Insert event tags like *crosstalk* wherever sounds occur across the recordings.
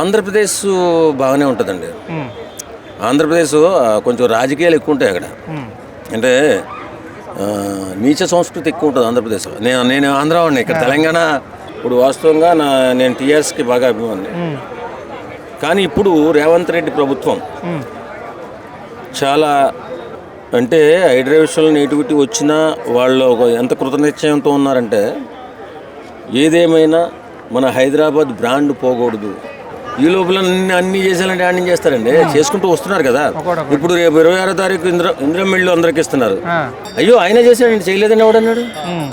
ఆంధ్రప్రదేశ్ బాగానే ఉంటుందండి. ఆంధ్రప్రదేశ్ కొంచెం రాజకీయాలు ఎక్కువ ఉంటాయి అక్కడ అంటే నీచ సంస్కృతి ఎక్కువ ఉంటుంది ఆంధ్రప్రదేశ్ నేను నేను ఆంధ్ర వాడిని ఇక్కడ తెలంగాణ ఇప్పుడు వాస్తవంగా నా నేను టీఆర్ఎస్కి బాగా అభిమాని. కానీ ఇప్పుడు రేవంత్ రెడ్డి ప్రభుత్వం చాలా అంటే హైడ్రేషన్ నెగిటివిటీ వచ్చినా వాళ్ళు ఒక ఎంత కృతనిశ్చయంతో ఉన్నారంటే ఏదేమైనా మన హైదరాబాద్ బ్రాండ్ పోకూడదు. ఈ లోపల అన్ని చేసేయాలంటే అన్ని చేస్తారండి. చేసుకుంటూ వస్తున్నారు కదా. ఇప్పుడు రేపు ఇరవై ఆరో తారీఖు ఇంద్ర ఇంద్రమిళ్ళు అందరికి ఇస్తున్నారు. అయ్యో ఆయన చేశాడండి. చేయలేదని ఎవడన్నాడు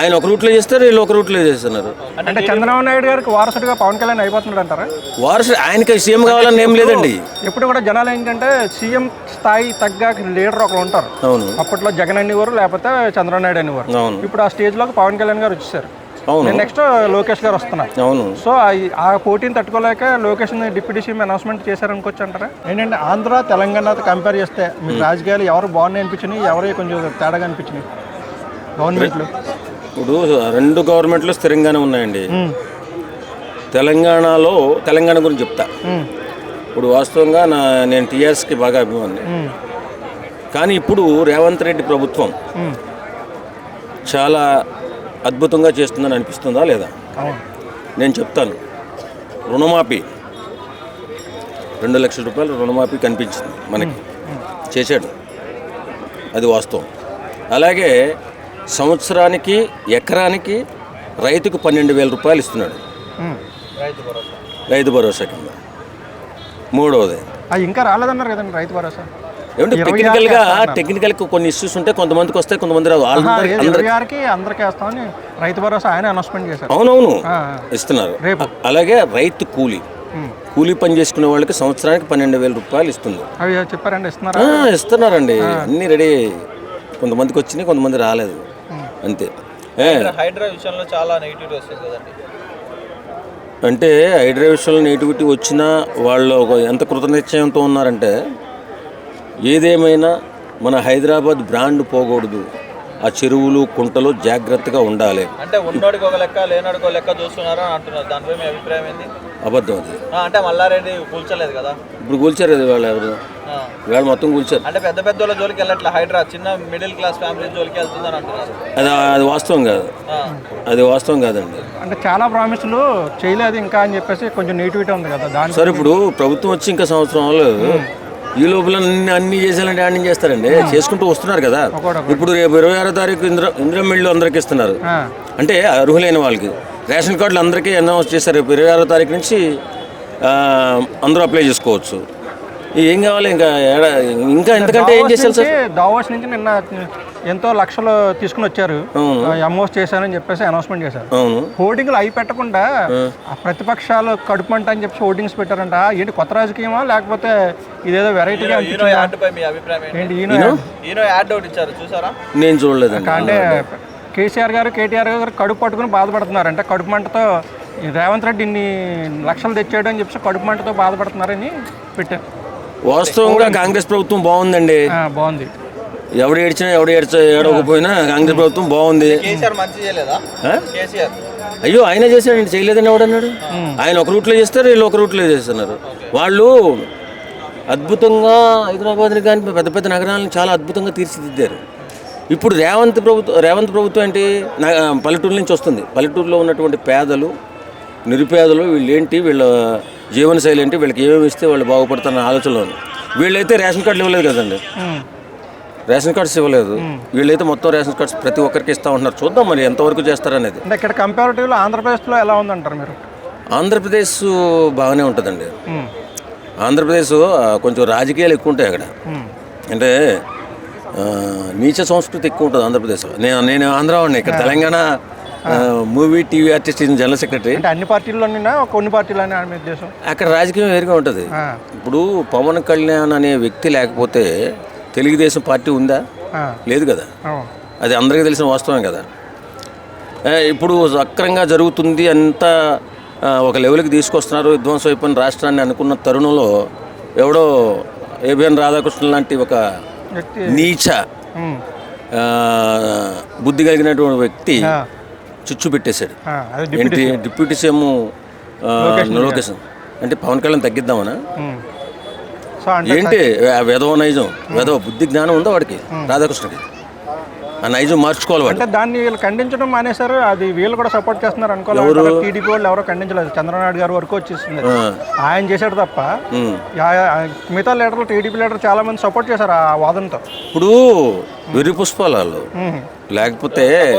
ఆయన ఒక రూట్లో చేస్తారు వీళ్ళు ఒక రూట్లో చేస్తున్నారు. అంటే చంద్రబాబు నాయుడు గారికి వారసుడిగా పవన్ కళ్యాణ్ అయిపోతున్నాడు అంటారా? వారసు ఆయనకి సీఎం కావాలని ఏం లేదండి. ఎప్పుడు కూడా జనాలు ఏంటంటే సీఎం స్థాయి తగ్గ లీడర్ ఒకరు ఉంటారు. అవును. అప్పట్లో జగన్ అనేవారు లేకపోతే చంద్రబాబు నాయుడు అనేవారు. అవును. ఇప్పుడు ఆ స్టేజ్లోకి పవన్ కళ్యాణ్ గారు వచ్చేసారు. అవును. నెక్స్ట్ లోకేష్ గారు వస్తున్నారు. అవును. సో ఆ- ఆ పోటీని తట్టుకోలేక లోకేష్ డిప్యూటీ సీఎం అనౌన్స్మెంట్ చేశారనుకోవచ్చు అంటారా? ఏంటంటే ఆంధ్ర తెలంగాణతో కంపేర్ చేస్తే మీకు రాజకీయాలు ఎవరు బాగున్నాయి అనిపించినాయి ఎవరు కొంచెం తేడాగా అనిపించినాయి? గవర్నమెంట్లు. ఇప్పుడు రెండు గవర్నమెంట్లు స్థిరంగానే ఉన్నాయండి. తెలంగాణలో తెలంగాణ గురించి చెప్తా. ఇప్పుడు వాస్తవంగా నా నేను టీఆర్ఎస్కి బాగా అభిమాని. కానీ ఇప్పుడు రేవంత్ రెడ్డి ప్రభుత్వం చాలా అద్భుతంగా చేస్తుందని అనిపిస్తుందా లేదా? నేను చెప్తాను. రుణమాఫీ. రెండు లక్షల రూపాయలు రుణమాఫీ కనిపించింది మనకి. చేశాడు. అది వాస్తవం. అలాగే సంవత్సరానికి ఎకరానికి రైతుకు పన్నెండు వేల రూపాయలు ఇస్తున్నాడు. రైతు భరోసా. కింద. మూడవది. ఇంకా రాలేదన్నారు కదండి రైతు భరోసా. ఏమంటే ఇరవై టెక్నికల్గా ఆరుకి టెక్నికల్గా కొన్ని ఇష్యూస్ ఉంటాయి కొంతమందికి వస్తాయి కొంతమంది ఆరుకి అందరికి వేస్తామని రైతు భరోసా ఆయన అనౌన్స్మెంట్ చేశారు. అవునవును. ఇస్తున్నారు. అలాగే రైతు కూలీ. కూలీ పని చేసుకునే వాళ్ళకి సంవత్సరానికి పన్నెండు వేల రూపాయలు ఇస్తుంది అవి చెప్పారండి ఇస్తున్నారా? ఆ, ఇస్తున్నారండి. అన్నీ రెడీ కొంతమందికి వచ్చినాయి కొంతమంది రాలేదు. అంతే. హైడ్రా విషయంలో చాలా నెగిటివిటీ వస్తుంది కదండి. అంటే హైడ్రా విషయంలో నెగిటివిటీ వచ్చినా వాళ్ళు ఒక ఎంత కృతనిశ్చయంతో ఉన్నారంటే ఏదేమైనా మన హైదరాబాద్ బ్రాండ్ పోకూడదు. ఆ చెరువులు కుంటలు జాగ్రత్తగా ఉండాలి. అంటే ఉన్నోడికి ఒక లెక్క లేనోడికి ఒక లెక్క చూస్తున్నారు అని అంటున్నారు. దానిపై మీ అభిప్రాయం ఏంది అబద్ధం అది. ఆ, అంటే మల్లారెడ్డి కూల్చలేదు కదా? ఇప్పుడు కూల్చారు అది వాళ్ళు ఎవరు? ఆ. వాళ్ళు మొత్తం కూల్చారు. అంటే పెద్ద పెద్ద వాళ్ళ జోలికి వెళ్ళట్లే. హైడ్రా చిన్న మిడిల్ క్లాస్ ఫ్యామిలీ జోలికి వెళ్తుందని అంటున్నారు. అది అది వాస్తవం కాదు. ఆ. అది వాస్తవం కాదండి. అంటే చాలా ప్రామిసులు చేయలేదు ఇంకా అని చెప్పేసి కొంచెం నెగిటివిటీ ఉంది కదా దాని సరే ఇప్పుడు ప్రభుత్వం వచ్చి ఇంకా సంవత్సరం ఈ లోపల అన్ని అన్ని చేసేయాలంటే అన్ని చేస్తారండి. చేసుకుంటూ వస్తున్నారు కదా. ఇప్పుడు రేపు ఇరవై ఆరో తారీఖు ఇంద్ర ఇంద్రమిళ్ళు అందరికి ఇస్తున్నారు. అంటే అర్హులైన వాళ్ళకి. రేషన్ కార్డులు అందరికీ అనౌన్స్ చేశారు. రేపు ఇరవై ఆరో తారీఖు నుంచి అందరూ అప్లై చేసుకోవచ్చు. ఏం కావాలి? ఇంకా ఇంకా ఎంతకంటే ఏం చేశారు సార్? దావోస్ నుంచి నిన్న ఎంతో లక్షలు తీసుకుని వచ్చారు. అమౌంట్ చేశారని చెప్పేసి అనౌన్స్మెంట్ చేశారు. హోర్డింగ్లు అవి పెట్టకుండా ఆ. ప్రతిపక్షాలు కడుపుమంట అని చెప్పి హోర్డింగ్స్ పెట్టారంట. ఏంటి కొత్త రాజకీయమా? లేకపోతే ఇదేదో వెరైటీగా నేను చూడలేదండి. అంటే కేసీఆర్ గారు కేటీఆర్ గారు కడుపు పట్టుకుని బాధపడుతున్నారు అంటే కడుపు మంటతో రేవంత్ రెడ్డి ఇన్ని లక్షలు తెచ్చాడు అని చెప్పి కడుపు మంటతో బాధపడుతున్నారని పెట్టారు. వాస్తవంగా కాంగ్రెస్ ప్రభుత్వం బాగుందండి. ఆ, బాగుంది. ఎవడు ఏడ్చినా ఎవడు ఏడ్చ ఏడవకపోయినా కాంగ్రెస్ ప్రభుత్వం బాగుంది. అయ్యో ఆయన చేశాడండి. చేయలేదని ఎవడన్నాడు ఆయన ఒక రూట్లో చేస్తారు వీళ్ళు ఒక రూట్లో చేస్తున్నారు. వాళ్ళు అద్భుతంగా హైదరాబాద్ని కానీ పెద్ద పెద్ద నగరాలను చాలా అద్భుతంగా తీర్చిదిద్దారు. ఇప్పుడు రేవంత్ ప్రభుత్వం రేవంత్ ప్రభుత్వం ఏంటి? నా- పల్లెటూరు నుంచి వస్తుంది. పల్లెటూరులో ఉన్నటువంటి పేదలు నిరుపేదలు వీళ్ళు ఏంటి వీళ్ళ జీవనశైలి ఏంటి? వీళ్ళకి ఏమేమి ఇస్తే వాళ్ళు బాగుపడతారన్న ఆలోచనలో ఉంది. వీళ్ళైతే రేషన్ కార్డులు ఇవ్వలేదు కదండి. రేషన్ కార్డ్స్ ఇవ్వలేదు. వీళ్ళైతే మొత్తం రేషన్ కార్డ్స్ ప్రతి ఒక్కరికి ఇస్తా ఉంటున్నారు. చూద్దాం మరి ఎంతవరకు చేస్తారనేది. అంటే ఇక్కడ కంపారిటివ్లో ఆంధ్రప్రదేశ్లో ఎలా ఉందంటారు మీరు? ఆంధ్రప్రదేశ్ బాగానే ఉంటుందండి. ఆంధ్రప్రదేశ్ కొంచెం రాజకీయాలు ఎక్కువ ఉంటాయి అక్కడ. అంటే నీచ సంస్కృతి ఎక్కువ ఉంటుంది ఆంధ్రప్రదేశ్ నేను నేను ఆంధ్ర వాడిని. ఇక్కడ Telangana movie TV artist in general secretary. అంటే అన్ని పార్టీల్లోనైనా కొన్ని ఉద్దేశం అక్కడ రాజకీయం వేరుగా ఉంటుంది. ఇప్పుడు పవన్ కళ్యాణ్ అనే వ్యక్తి లేకపోతే తెలుగుదేశం పార్టీ ఉందా? లేదు కదా. అది అందరికీ తెలిసిన వాస్తవం కదా. ఇప్పుడు సక్రంగా జరుగుతుంది అంతా ఒక లెవెల్కి తీసుకొస్తున్నారు విధ్వంసం అయిపోయిన రాష్ట్రాన్ని అనుకున్న తరుణంలో ఎవడో ఏబిఎన్ రాధాకృష్ణ లాంటి ఒక నీచ బుద్ధి కలిగినటువంటి వ్యక్తి చుచ్చు పెట్టేశాడు. ఏంటి? డిప్యూటీ సీఎం ఆ, లోకేష్ అంటే పవన్ కళ్యాణ్ తగ్గిద్దామనా? ఏంటి? వెధవ నైజం వెధవ బుద్ధి జ్ఞానం ఉందా వాడికి? రాధాకృష్ణకి ఆ నైజం మార్చుకోవాలి అంటే దాన్ని వీళ్ళు ఖండించడం మానేశారు అది వీళ్ళు కూడా సపోర్ట్ చేస్తున్నారు అనుకోవాలి. టీడీపీ వాళ్ళు ఎవరో ఖండించలేదు. చంద్రబాబు గారి వరకు వచ్చేసింది. ఆ, ఆయన చేశాడు తప్ప యా- మిగతా లీడర్లు టీడీపీ లీడర్ చాలా మంది సపోర్ట్ చేశారు ఆ వాదనతో. ఇప్పుడు వెర్రి పుష్పాలు. లేకపోతే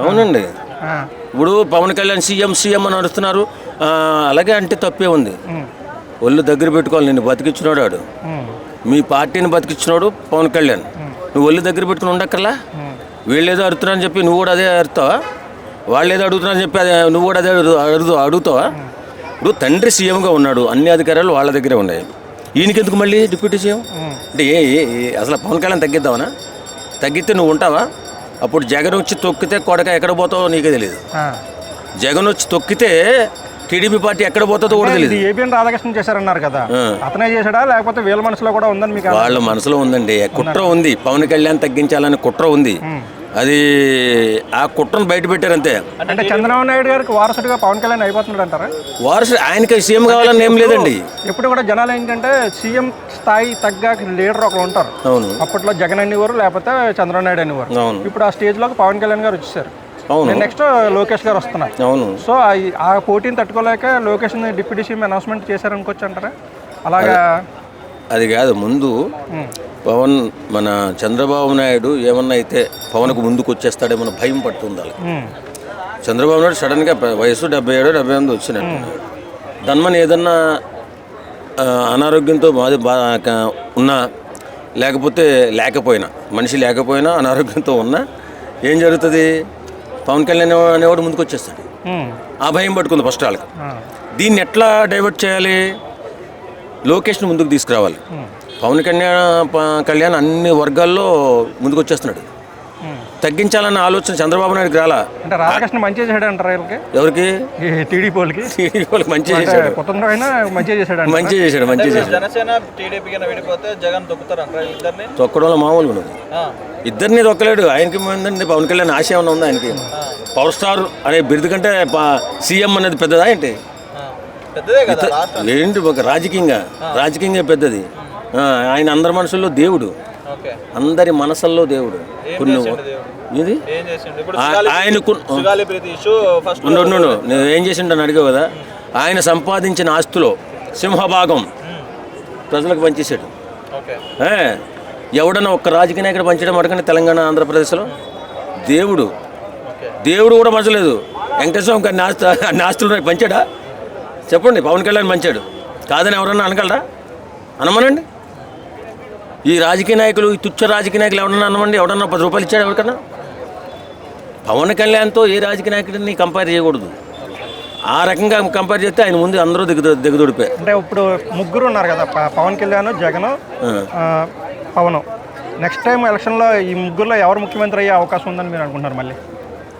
అవునండి. ఆ. ఇప్పుడు పవన్ కళ్యాణ్ సీఎం సీఎం అని నడుస్తున్నారు ఆ, అలాగే అంటే తప్పే ఉంది. ఒళ్ళు దగ్గర పెట్టుకోవాలి. నిన్ను బతికిచ్చినాడు వాడు ఉమ్. మీ పార్టీని బతికిచ్చినాడు పవన్ కళ్యాణ్. నువ్వు ఒళ్ళు దగ్గర పెట్టుకుని ఉండక్కర్లా. వీళ్ళు ఏదో అడుగుతున్నారని చెప్పి నువ్వు కూడా అదే అడుగుతావా వాళ్ళు ఏదో అడుగుతున్నారని చెప్పి అదే నువ్వు కూడా అదే అడుగు అడుగు అడుగుతావా? ఇప్పుడు తండ్రి సీఎంగా ఉన్నాడు. అన్ని అధికారాలు వాళ్ళ దగ్గరే ఉన్నాయి. ఈయనకి ఎందుకు మళ్ళీ డిప్యూటీ సీఎం? అంటే ఏ అసలు పవన్ కళ్యాణ్ తగ్గిద్దామనా? తగ్గితే నువ్వు ఉంటావా? అప్పుడు జగన్ వచ్చి తొక్కితే కొడక ఎక్కడ పోతావో నీకే తెలియదు. జగన్ వచ్చి తొక్కితే టీడీపీ పార్టీ ఎక్కడ పోతుందో కూడా తెలియదు ఏబిఎన్ రాధాకృష్ణ చేశారన్నారు కదా. అతనే చేశాడా? లేకపోతే వీళ్ళ మనసులో కూడా ఉందని మీకు వాళ్ళ మనసులో ఉందండి. కుట్ర ఉంది? పవన్ కళ్యాణ్ తగ్గించాలని కుట్ర ఉంది. అది ఆ కుట్రను బయట పెట్టారంతే. అంటే చంద్రబాబు నాయుడు గారికి వారసుడిగా పవన్ కళ్యాణ్ అయిపోతున్నాడు అంటారా? వారసు ఆయనకి సీఎం కావాలని ఏం లేదండి. ఎప్పుడు కూడా జనాలు ఏంటంటే సీఎం స్థాయి తగ్గ లీడర్ ఒకరు ఉంటారు. అవును. అప్పట్లో జగన్ అనేవారు లేకపోతే చంద్రబాబు నాయుడు అనేవారు. అవును. ఇప్పుడు ఆ స్టేజ్లోకి పవన్ కళ్యాణ్ గారు వచ్చేసారు. అవును. నెక్స్ట్ లోకేష్ గారు వస్తున్నారు. అవును. సో ఆ- ఆ పోటీని తట్టుకోలేక లోకేష్ డిప్యూటీ సీఎం అనౌన్స్మెంట్ చేశారనుకోవచ్చు అంటారా అలాగా అది కాదు ముందు పవన్ మన చంద్రబాబు నాయుడు ఏమన్నా అయితే పవన్కు ముందుకు వచ్చేస్తాడేమన్న భయం పడుతుంది వాళ్ళకి. ఉమ్, చంద్రబాబు నాయుడు సడన్గా ప- వయసు డెబ్బై ఏడు డెబ్బై ఎనిమిది వచ్చినట్టు. ధన్మన్ ఏదన్నా ఆ, అనారోగ్యంతో బాధ బా క- ఉన్నా లేకపోతే లేకపోయినా మనిషి లేకపోయినా అనారోగ్యంతో ఉన్నా ఏం జరుగుతుంది? పవన్ కళ్యాణ్ అనేవాడు ముందుకు వచ్చేస్తాడు ఆ భయం పట్టుకుంది ఫస్ట్ వాళ్ళకి. దీన్ని ఎట్లా డైవర్ట్ చేయాలి? లోకేష్ని ముందుకు తీసుకురావాలి. పవన్ కళ్యాణ్ కళ్యాణ్ అన్ని వర్గాల్లో ముందుకు వచ్చేస్తున్నాడు. తగ్గించాలన్న ఆలోచన చంద్రబాబు నాయుడుకి రాలా? అంటే రాధాకృష్ణ మంచి చేశాడు అంటారా వీళ్ళకి? ఎవరికి? టీడీపీ వాళ్ళకి. *laughs* వాళ్ళకి మంచి చేశాడు. కుతంత్రం అయినా మంచిగా చేశాడు? మంచి చేశాడు మంచి చేశాడు. జనసేన టీడీపీ కింద విడిపోతే జగన్ తొక్కుతారు అంటారా ఇద్దరిని తొక్కడంలో మామూలుగా ఉన్నది ఆ, ఇద్దరిని తొక్కలేడు. ఆయనకి ఏంటంటే పవన్ కళ్యాణ్ ఆశ ఏమైనా ఉందా ఆయనకి? పవర్ స్టార్ అనే బిరుదు కంటే సీఎం అనేది పెద్దదా ఏంటి? ఏంటి ఒక రాజకీయంగా? రాజకీయంగా పెద్దది. ఆ, ఆయన అందరి మనసుల్లో దేవుడు. ఓకే. అందరి మనసుల్లో దేవుడు. కొన్ని ఇది ఆయనకు. నేను ఏం చేసిండని అడిగావు కదా? ఆయన సంపాదించిన ఆస్తులో సింహభాగం ప్రజలకు పంచేశాడు. ఎవడన్నా ఒక్క రాజకీయ నాయకుడు పంచడం అడగని తెలంగాణ ఆంధ్రప్రదేశ్లో? దేవుడు. దేవుడు కూడా పంచలేదు. వెంకటేశ్వరం అన్ని ఆస్తులు నాకు పంచాడా? చెప్పండి పవన్ కళ్యాణ్ పంచాడు. కాదని ఎవరన్నా అనగలరా? అనమనండి. ఈ రాజకీయ నాయకులు ఈ తుచ్చ రాజకీయ నాయకులు ఎవరన్నా అనమండి? ఎవడన్నా పది రూపాయలు ఇచ్చాడు ఎవరికన్నా? పవన్ కళ్యాణ్తో ఏ రాజకీయ నాయకుడిని కంపేర్ చేయకూడదు. ఆ రకంగా కంపేర్ చేస్తే ఆయన ముందు అందరూ దిగదు దిగదుడిపోయారు. అంటే ఇప్పుడు ముగ్గురు ఉన్నారు కదా ప- పవన్ కళ్యాణ్ జగన్ ఆ, పవన్. నెక్స్ట్ టైం ఎలక్షన్లో ఈ ముగ్గురులో ఎవరు ముఖ్యమంత్రి అయ్యే అవకాశం ఉందని మీరు అనుకుంటున్నారు మళ్ళీ?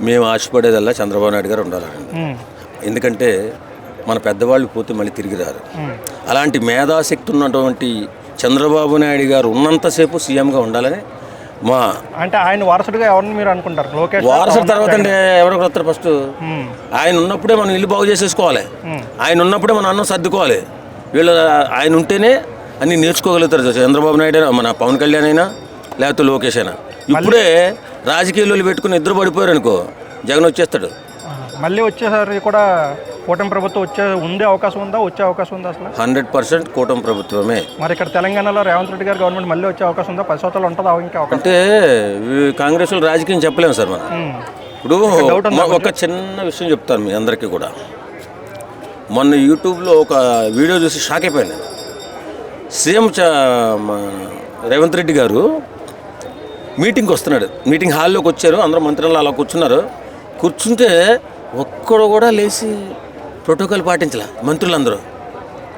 మేము ఆశపడేదల్లా చంద్రబాబు నాయుడు గారు ఉండాలండి ఉమ్, ఎందుకంటే మన పెద్దవాళ్ళు పోతే మళ్ళీ తిరిగి రారు. ఉమ్, అలాంటి మేధాశక్తి ఉన్నటువంటి చంద్రబాబు నాయుడు గారు ఉన్నంతసేపు సీఎంగా ఉండాలని మా అంటే ఆయన వారసుడిగా ఎవరిని మీరు అనుకుంటారు? లోకేష్ వారసుల తర్వాత అంటే ఎవరికి వస్తారు ఫస్ట్ ఆయన ఉన్నప్పుడే మనం ఇల్లు బాగు చేసేసుకోవాలి. ఆయన ఉన్నప్పుడే మన అన్నం సర్దుకోవాలి. వీళ్ళు ఆయన ఉంటేనే అన్ని నేర్చుకోగలుగుతారు. చంద్రబాబు నాయుడు అయినా మన పవన్ కళ్యాణ్ అయినా లేకపోతే లోకేష్ అయినా. ఇప్పుడే రాజకీయాలు పెట్టుకుని ఇద్దరు పడిపోయారు అనుకో జగన్ వచ్చేస్తాడు. మళ్ళీ వచ్చేసారి కూడా కూటమి ప్రభుత్వం వచ్చే ఉండే అవకాశం ఉందా? వచ్చే అవకాశం ఉందా అసలు? హండ్రెడ్ పర్సెంట్ కూటమి ప్రభుత్వమే. మరి ఇక్కడ తెలంగాణలో రేవంత్ రెడ్డి గారు గవర్నమెంట్ మళ్ళీ వచ్చే అవకాశం ఉందా? పది సంవత్సరాలు ఉంటుందా? ఇంకా అంటే కాంగ్రెస్ రాజకీయం చెప్పలేము సార్ మనం. ఇప్పుడు ఒక చిన్న విషయం చెప్తాను మీ అందరికీ కూడా. మొన్న యూట్యూబ్లో ఒక వీడియో చూసి షాక్ అయిపోయాను నేను. సీఎం చ మన రేవంత్ రెడ్డి గారు మీటింగ్కి వస్తున్నాడు. మీటింగ్ హాల్లోకి వచ్చారు. అందరూ మంత్రులు అలా కూర్చున్నారు. కూర్చుంటే ఒక్కడు కూడా లేచి ప్రోటోకాల్ పాటించలే మంత్రులందరూ.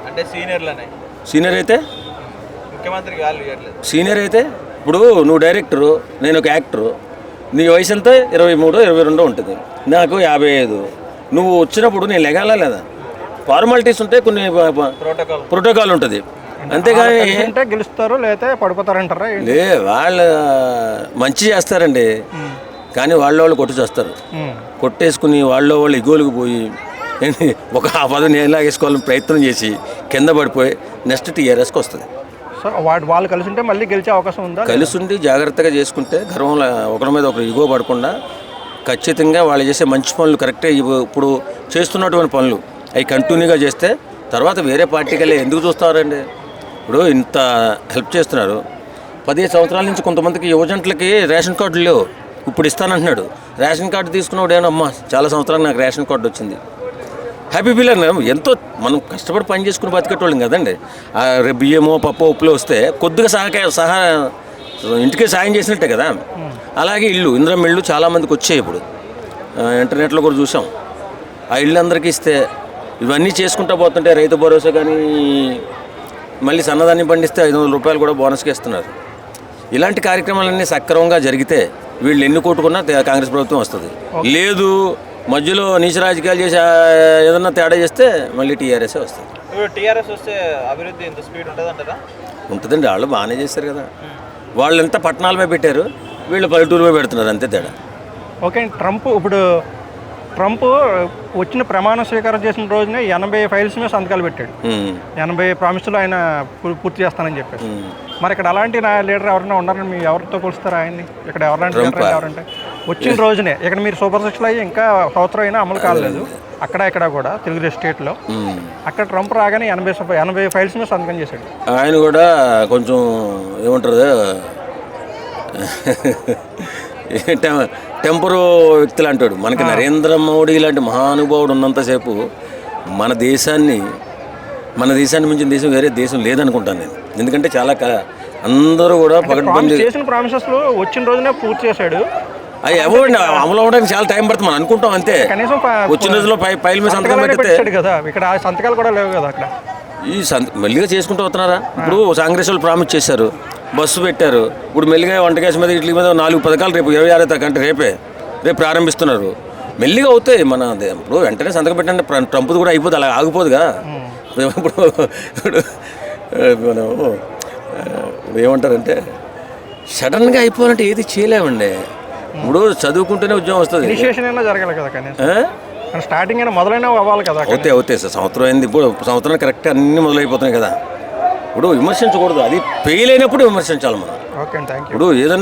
అంటే సీనియర్లనే. సీనియర్ అయితే? ఇవ్వట్లేదు. సీనియర్ అయితే? ఇప్పుడు నువ్వు డైరెక్టరు నేను ఒక యాక్టరు నీ వయసు ఎంత? ఇరవై మూడు ఇరవై రెండో ఉంటుంది. నాకు యాభై ఐదు. నువ్వు వచ్చినప్పుడు నేను లెగాలా లేదా? ఫార్మాలిటీస్ ఉంటాయి కొన్ని ప్రోటోకాల్. ప్రోటోకాల్ ఉంటుంది. అంతేగాని గెలుస్తారు లేకపోతే పడిపోతారంటారా? లే వాళ్ళు మంచి చేస్తారండి. కానీ వాళ్ళ వాళ్ళు కొట్టు చేస్తారు ఉమ్, కొట్టేసుకుని వాళ్ళ వాళ్ళు ఇగోలుకు పోయి *laughs* ఒక ఆ పదవి నేను లాగేసుకోవాలని ప్రయత్నం చేసి కింద పడిపోయి నెక్స్ట్ టీఆర్ఎస్కి వస్తుంది. వాళ్ళు కలిసి ఉంటే మళ్ళీ గెలిచే అవకాశం ఉందా కలిసి ఉండి జాగ్రత్తగా చేసుకుంటే గర్వంలో ఒకరి మీద ఒకరు ఇగో పడకుండా ఖచ్చితంగా వాళ్ళు చేసే మంచి పనులు కరెక్టే. ఇవి- ఇప్పుడు చేస్తున్నటువంటి పనులు అవి కంటిన్యూగా చేస్తే తర్వాత వేరే పార్టీకి వెళ్ళి ఎందుకు చూస్తారండి? ఇప్పుడు ఇంత హెల్ప్ చేస్తున్నారు. పదిహేను సంవత్సరాల నుంచి కొంతమందికి యువజంటలకి రేషన్ కార్డులు లేవు. ఇప్పుడు ఇస్తానంటున్నాడు. రేషన్ కార్డు తీసుకున్నవాడు ఏమమ్మా చాలా సంవత్సరాలు నాకు రేషన్ కార్డు వచ్చింది. హ్యాపీ ఫీల్ అన్న ఎంతో మనం కష్టపడి పని చేసుకుని బతికేటోళ్ళం కదండి. బియ్యమో పప్పు ఉప్పులో వస్తే కొద్దిగా సహకార సహా ఇంటికి సాయం చేసినట్టే కదా. అలాగే ఇల్లు ఇంద్రం ఇళ్ళు చాలామందికి వచ్చాయి ఇప్పుడు. ఇంటర్నెట్లో కూడా చూసాం. ఆ ఇల్లు అందరికీ ఇస్తే ఇవన్నీ చేసుకుంటా పోతుంటే రైతు భరోసా కానీ మళ్ళీ సన్నదాన్ని పండిస్తే ఐదు వందల రూపాయలు కూడా బోనస్కి ఇస్తున్నారు. ఇలాంటి కార్యక్రమాలన్నీ సక్రమంగా జరిగితే వీళ్ళు ఎన్ని కొట్టుకున్నా కాంగ్రెస్ ప్రభుత్వం వస్తుంది. లేదు మధ్యలో నీచ రాజకీయాలు చేసి ఏదన్నా తేడా చేస్తే మళ్ళీ టీఆర్ఎస్ఏ వస్తుంది. టీఆర్ఎస్ వస్తే అభివృద్ధి ఎంత స్పీడ్ ఉంటుందండి వాళ్ళు బాగానే చేస్తారు కదా. వాళ్ళు ఎంత పట్టణాలమే పెట్టారు వీళ్ళు పల్లెటూరుమే పెడుతున్నారు అంతే తేడా. ఓకే ట్రంప్ ఇప్పుడు ట్రంప్ వచ్చిన ప్రమాణ స్వీకారం చేసిన రోజునే ఎనభై ఫైల్స్ మీద సంతకాలు పెట్టాడు. ఎనభై ప్రామిస్టులు ఆయన పూర్తి చేస్తానని చెప్పారు. మరి ఇక్కడ అలాంటి నా లీడర్ ఎవరైనా ఉన్నారని మీ ఎవరితో పోలుస్తారు ఆయన్ని? ఇక్కడ ఎవరంటే లీడర్ ఎవరంటే? వచ్చిన రోజునే ఇక్కడ మీరు సూపర్ సిక్స్లో అయ్యి ఇంకా సంవత్సరం అయినా అమలు కాలేదు. అక్కడ ఇక్కడ కూడా తెలుగు స్టేట్లో. అక్కడ ట్రంప్ రాగానే ఎనభై ఎనభై ఫైల్స్ మీద సంతకం చేశాడు. ఆయన కూడా కొంచెం ఏమంటారు? టెంపరు వ్యక్తులు అంటాడు. మనకి నరేంద్ర మోడీ లాంటి మహానుభావుడు ఉన్నంతసేపు మన దేశాన్ని మన దేశాన్ని మించిన దేశం వేరే దేశం లేదనుకుంటాను నేను. ఎందుకంటే చాలా అందరూ కూడా చేసిన ప్రామిసెస్లో వచ్చిన రోజునే పూర్తి చేశాడు. అవి అవ్వండి అమలు అవ్వడానికి చాలా టైం పడుతుంది మనం అనుకుంటాం అంతే. కనీసం వచ్చిన రోజులో పైల మీద సంతకం సంతకాలనే పెడితే పెట్టాడు కదా ఇక్కడ సంతకాలు కూడా లేవు కదా అక్కడ. ఈ సంత మెల్లిగా చేసుకుంటూ వస్తున్నారా? ఇప్పుడు కాంగ్రెస్ వాళ్ళు ప్రామిస్ చేశారు బస్సు పెట్టారు ఇప్పుడు మెల్లిగా వంట గ్యాస్ మీద ఇట్ల మీద నాలుగు పథకాలు రేపు ఇరవై ఆరో అంటే రేపే రేపు ప్రారంభిస్తున్నారు. మెల్లిగా అవుతాయి మన ఇప్పుడు వెంటనే సంతకం పెట్టండి ట్రంప్ది కూడా అయిపోతుంది అలా ఆగిపోదుగా. ఇప్పుడు మనం ఇప్పుడు ఏమంటారంటే సడన్గా అయిపోవాలంటే ఏది చేయలేమండి. ఇప్పుడు చదువుకుంటేనే ఉద్యోగం వస్తుంది. జరగాలి కదా? కానీ స్టార్టింగ్ అయినా మొదలైనా అవ్వాలి కదా. అవుతాయి అవుతాయి సార్. సంవత్సరం అయింది ఇప్పుడు సంవత్సరం కరెక్ట్ అన్నీ మొదలైపోతున్నాయి కదా. ఇప్పుడు విమర్శించకూడదు. అది ఫెయిల్ అయినప్పుడు విమర్శించాలి మనం. ఓకే థ్యాంక్ ఇప్పుడు ఏదైనా